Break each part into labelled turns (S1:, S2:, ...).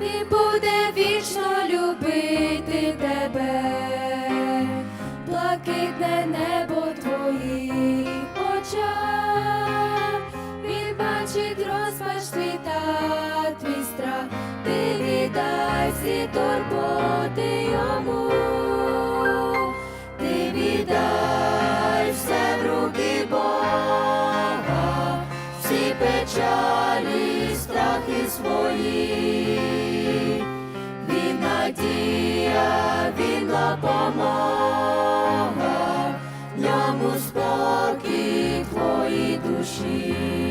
S1: Він буде вічно любити тебе, блакитне небо твоїх очах, він бачить розпач твій та твій страх, ти віддай всі турботи йому, ти віддай все в руки Бога, всі печалі, страхи свої. Надія, він допомога, ньому спокій твої душі.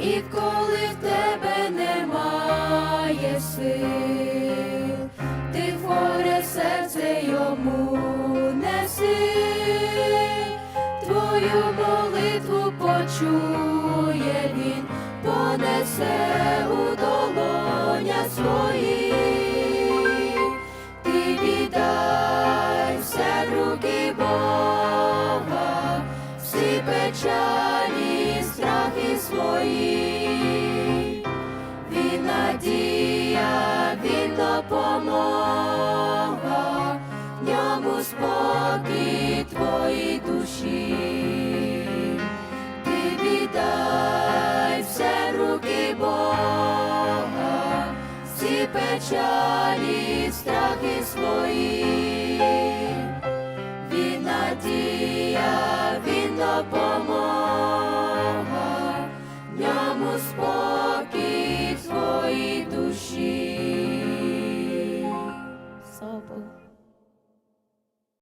S1: І коли в тебе немає сил, ти хворе серце йому неси, твою молитву почує він, понесе у долоня свої, ти віддай все руки Бога, всі печалі, страхи свої, він надія, він допомога, в ньому спокій твої душі, ти віддай все руки Бога, всі печалі, страхи. йому спокій твоїй душі.